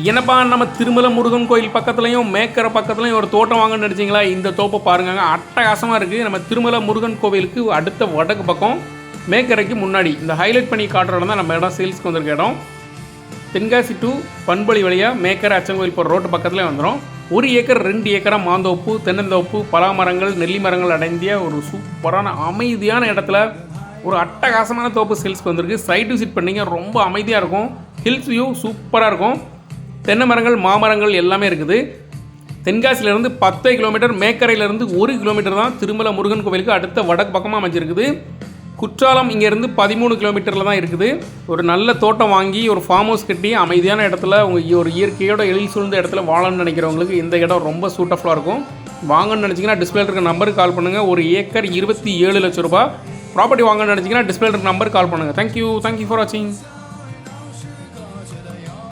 என்னப்பா நம்ம திருமலை முருகன் கோயில் பக்கத்துலையும் மேக்கரை பக்கத்துலையும் ஒரு தோட்டம் வாங்கன்னு நினச்சிங்களா? இந்த தோப்பை பாருங்க அட்டகாசமாக இருக்குது நம்ம திருமல முருகன் கோவிலுக்கு அடுத்த வடக்கு பக்கம் மேக்கரைக்கு முன்னாடி. இந்த ஹைலைட் பண்ணி காட்டுறது தான் நம்ம இடம் சேல்ஸ்க்கு வந்திருக்க இடம். தென்காசி டு பண்பொழி வழியாக மேக்கரை அச்சங்கோயில் போகிற ரோட்டு பக்கத்துலேயே வந்துடும் ஒரு ஏக்கர் ரெண்டு ஏக்கராக மாந்தோப்பு தென்னந்தோப்பு பலாமரங்கள் நெல்லி மரங்கள் அடைந்திய ஒரு சூப்பரான அமைதியான இடத்துல ஒரு அட்டகாசமான தோப்பு சேல்ஸ்க்கு வந்திருக்கு. சைட் விசிட் பண்ணிங்க ரொம்ப அமைதியாக இருக்கும். ஹில்ஸ் வியூ சூப்பராக இருக்கும். தென்னை மரங்கள் மாமரங்கள் எல்லாமே இருக்குது. தென்காசியிலேருந்து பத்து கிலோமீட்டர் மேக்கரையிலேருந்து ஒரு கிலோமீட்டர் தான் திருமலை முருகன் கோவிலுக்கு அடுத்த வடக்கு பக்கமாக அமைஞ்சிருக்குது. குற்றாலம் இங்கேருந்து பதிமூணு கிலோமீட்டரில் தான் இருக்குது. ஒரு நல்ல தோட்டம் வாங்கி ஒரு ஃபார்ம் ஹவுஸ் கட்டி அமைதியான இடத்துல உங்கள் ஒரு இயற்கையோட எழில் சூழ்ந்த இடத்துல வாழணும்னு நினைக்கிறவங்களுக்கு இந்த இடம் ரொம்ப சூட்டஃபுல்லாக இருக்கும். வாங்கணும்னு நினச்சிங்கன்னா டிஸ்பிளே இருக்க நம்பருக்கு கால் பண்ணுங்கள் ஒரு ஏக்கர் இருபத்தி ஏழு லட்ச ரூபா ப்ராப்பர்ட்டி வாங்கணும்னு நினச்சிங்கன்னா டிஸ்பிளே இருக்க நம்பருக்கு கால் பண்ணுங்கள் தேங்க்யூ தேங்க்யூ ஃபார் வாட்சிங்